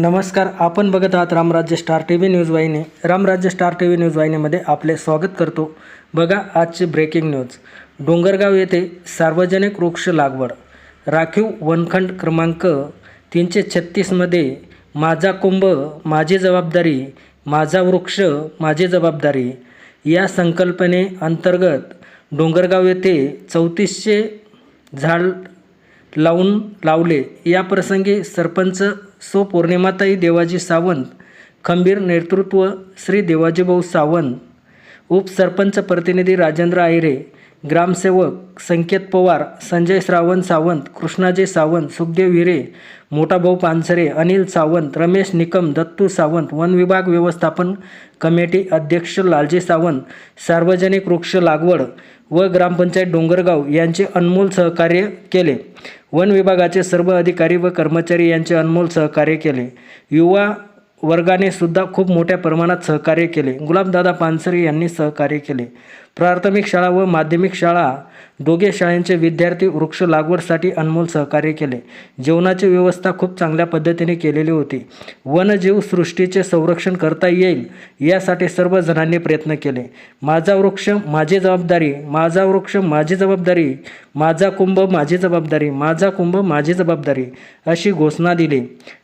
नमस्कार आपण बघत आहात Ramrajya star T V news वाहिनी. Ramrajya star T V news वाहिनीमध्ये आपले स्वागत करतो. बघा आजची ब्रेकिंग न्यूज. डोंगरगाव येथे सार्वजनिक वृक्ष लागवड. राखीव वनखंड क्रमांक तीनशे छत्तीसमध्ये माझा कुंभ माझी जबाबदारी माझा वृक्ष माझी जबाबदारी. या संकल्पने अंतर्गत डोंगरगाव येथे चौतीसशे झाड लावून लावले. या प्रसंगी सरपंच सो पौर्णिमाताई देवाजी सावंत खंबीर नेतृत्व श्री देवाजीभाऊ सावंत उपसरपंच प्रतिनिधी राजेंद्र आहिरे ग्रामसेवक संकेत पवार संजय श्रावण सावंत कृष्णाजी सावंत सुखदेव हिरे मोठाभाऊ पानसरे अनिल सावंत रमेश निकम दत्तू सावंत वन विभाग व्यवस्थापन कमिटी अध्यक्ष लालजी सावंत सार्वजनिक वृक्ष लागवड व ग्रामपंचायत डोंगरगाव यांचे अनमोल सहकार्य केले. वन विभागाचे सर्व अधिकारी व कर्मचारी यांचे अनमोल सहकार्य केले. युवा वर्गाने सुद्धा खूप मोठ्या प्रमाणात सहकार्य केले. गुलाबदादा पानसरे यांनी सहकार्य केले. प्राथमिक शाळा व माध्यमिक शाळा दोघे शाळांचे विद्यार्थी वृक्ष लागवडसाठी अनमोल सहकार्य केले. जेवणाची व्यवस्था खूप चांगल्या पद्धतीने केलेली होती. वनजीव सृष्टीचे संरक्षण करता येईल यासाठी सर्व जणांनी प्रयत्न केले. माझा वृक्ष माझी जबाबदारी माझा वृक्ष माझी जबाबदारी माझा कुंभ माझी जबाबदारी माझा कुंभ माझी जबाबदारी अशी घोषणा दिली.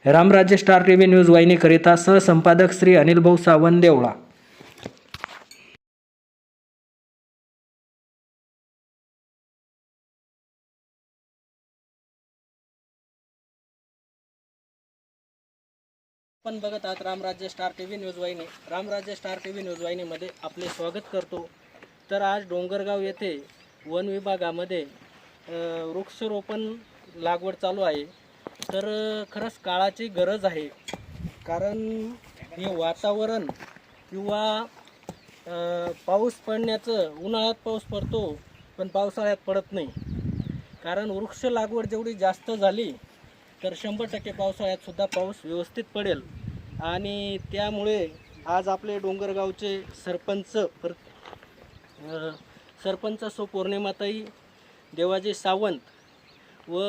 Ramrajya star T V news वाहिनीकरिता सहसंपादक श्री अनिल भाऊ सावंत देवळा. आपण बघत आहात Ramrajya star T V news वाहिनी. Ramrajya star T V news वाहिनीमध्ये आपले स्वागत करतो. तर आज डोंगरगाव येथे वन विभागामध्ये वृक्षरोपण लागवड चालू आहे. तर खरंच काळाची गरज आहे. कारण हे वातावरण किंवा पाऊस पडण्याचं उन्हाळ्यात पाऊस पडतो पण पावसाळ्यात पडत नाही. कारण वृक्ष लागवड जेवढी जास्त झाली तर शंभर टक्के पावसाळ्यात सुद्धा पाऊस व्यवस्थित पडेल. आणि त्यामुळे आज आपले डोंगरगावचे सरपंच पर सरपंच सो पौर्णिमाताई देवाजी सावंत व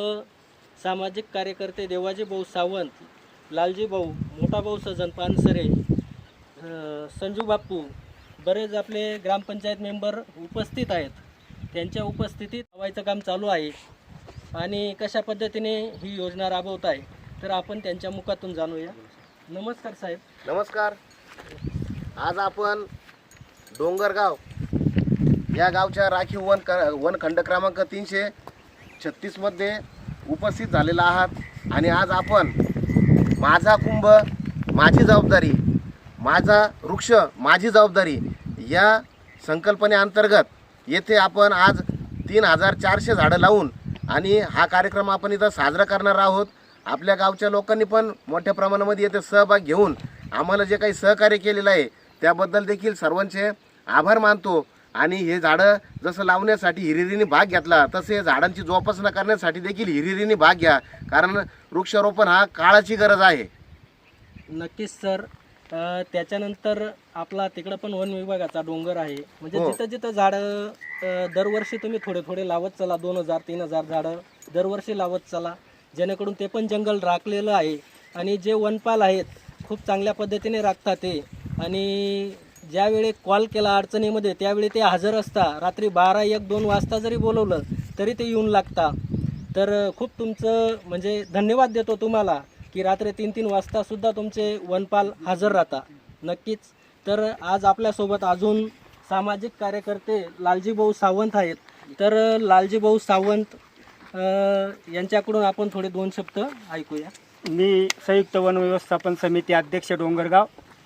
सामाजिक कार्यकर्ते देवाजी भाऊ सावंत लालजी भाऊ मोठा भाऊ सजन पानसरे संजू बाप्पू बरेच आपले ग्रामपंचायत मेंबर उपस्थित आहेत. त्यांच्या उपस्थितीत लावायचं काम चालू आहे. आणि कशा पद्धतीने ही योजना राबवत आहे तर आपण त्यांच्या मुखातून जाणूया. नमस्कार साहेब. नमस्कार. आज आपण डोंगरगाव या गावच्या राखीव वन क वनखंड क्रमांक तीनशे छत्तीसमध्ये उपस्थित झालेला आहात. आणि आज आपण माझा कुंभ माझी जबाबदारी माझा वृक्ष माझी जबाबदारी या संकल्पनेअंतर्गत येथे आपण आज तीन हजार चारशे झाडं लावून आणि हा कार्यक्रम आपण इथं साजरा करणार आहोत. आपल्या गावच्या लोकांनी पण मोठ्या प्रमाणामध्ये येथे सहभाग घेऊन आम्हाला जे काही सहकार्य केलेलं आहे त्याबद्दल देखील सर्वांचे आभार मानतो. आणि हे झाडं जसं लावण्यासाठी हिरिरीने भाग घेतला तसे झाडांची जोपासना करण्यासाठी देखील हिरिरीने भाग घ्या. कारण वृक्षारोपण हा काळाची गरज आहे. नक्कीच सर. अ, त्याच्यानंतर आपला तिकडं पण वन विभागाचा डोंगर आहे. म्हणजे हो. जिथं जिथं झाडं अ, दरवर्षी तुम्ही थोडे थोडे लावत चला दोन हजार तीन हजार झाडं दरवर्षी लावत चला. जेणेकरून ते पण जंगल राखलेलं आहे. आणि जे वनपाल आहेत खूप चांगल्या पद्धतीने राखतात ते. आणि ज्यावेळी कॉल केला अडचणीमध्ये त्यावेळी ते हजर असता. रात्री बारा एक दोन वाजता जरी बोलवलं तरी ते येऊन लागता. तर खूप तुमचं म्हणजे धन्यवाद देतो तुम्हाला. की रात्री तीन तीन वाजतासुद्धा तुमचे वनपाल हजर राहता. नक्कीच. तर आज आपल्यासोबत अजून सामाजिक कार्यकर्ते लालजीभाऊ सावंत आहेत. तर लालजीभाऊ सावंत अ, यांच्याकडून आपण थोडे दोन शब्द ऐकूया. मी संयुक्त वन व्यवस्थापन समिती अध्यक्ष डोंगरगाव.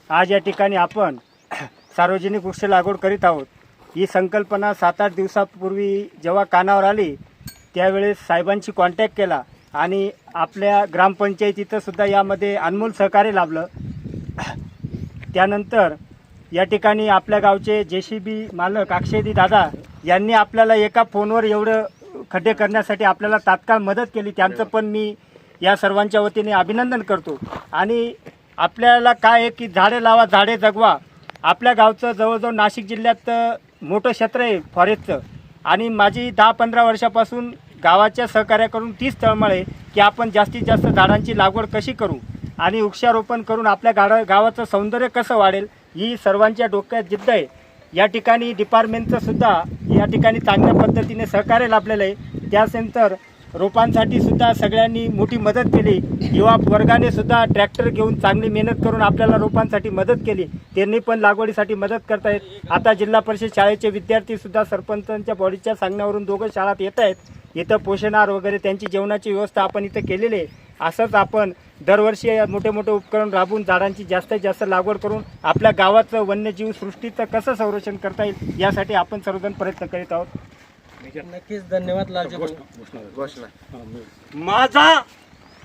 आज या ठिकाणी आपण सार्वजनिक वृक्ष लागवड करीत आहोत. ही संकल्पना सात आठ दिवसापूर्वी जेव्हा कानावर आली त्यावेळेस साहेबांची कॉन्टॅक्ट केला. आणि आपल्या ग्रामपंचायतीचं सुद्धा यामध्ये अनमोल सहकार्य लाभलं. त्यानंतर या ठिकाणी आपल्या गावचे जे सी बी मालक अक्षयदी दादा यांनी आपल्याला एका फोनवर एवढं खड्डे करण्यासाठी आपल्याला तात्काळ मदत केली. त्यांचं पण मी या सर्वांच्या वतीने अभिनंदन करतो. आणि आपल्याला काय आहे की झाडे लावा झाडे जगवा. आपल्या गावचं जवळजवळ नाशिक जिल्ह्यात मोठं क्षेत्र आहे फॉरेस्टचं. आणि माझी दहा पंधरा वर्षापासून गावाच्या सहकार्याकडून तीच तळमळ आहे की आपण जास्तीत जास्त झाडांची लागवड कशी करू आणि वृक्षारोपण करून आपल्या गाडा गावाचं सौंदर्य कसं वाढेल ही सर्वांच्या डोक्यात जिद्द आहे. या ठिकाणी डिपार्टमेंटचं सुद्धा या ठिकाणी चांगल्या पद्धतीने सहकार्य लाभलेलं आहे. त्यानंतर रोपांसाठी सुद्धा सगळ्यांनी मोठी मदत केली. युवा वर्गाने सुद्धा ट्रॅक्टर घेऊन चांगली मेहनत करून आपल्याला रोपांसाठी मदत केली. त्यांनी पण लागवडीसाठी मदत करतायत. आता जिल्हा परिषद शाळेचे विद्यार्थी सुद्धा सरपंचांच्या बॉडीच्या सांगण्यावरून दोघं शाळात येत आहेत इथं पोषणाहार वगैरे त्यांची जेवणाची व्यवस्था आपण इथं केलेली आहे. असंच आपण दरवर्षी मोठे मोठे उपकरण राबवून झाडांची जास्तीत जास्त लागवड करून आपल्या गावाचं वन्यजीव सृष्टीचं कसं संरक्षण करता येईल यासाठी आपण सर्वजण प्रयत्न करीत आहोत. नक्कीच धन्यवाद लालजी माझा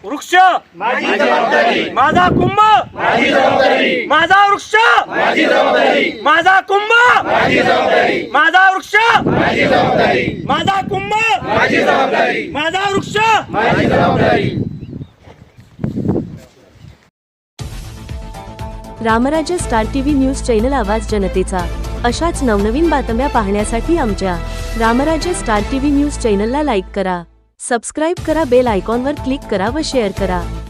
वृक्ष! माझी जबाबदारी. माझा कुंभ! माझी जबाबदारी. माझा वृक्ष! माझी जबाबदारी. माझा कुंभ! माझी जबाबदारी. माझा वृक्ष! माझी जबाबदारी. माझा कुंभ! माझी जबाबदारी. माझा वृक्ष! माझी जबाबदारी. Ramrajya star TV news channel आवाज जनतेचा. अशाच नवनवीन बातम्या पाहण्यासाठी आमच्या रामराज्य स्टार टीव्ही न्यूज चॅनलला लाईक करा. सबस्क्राईब करा बेल आयकॉनवर क्लिक करा व शेअर करा.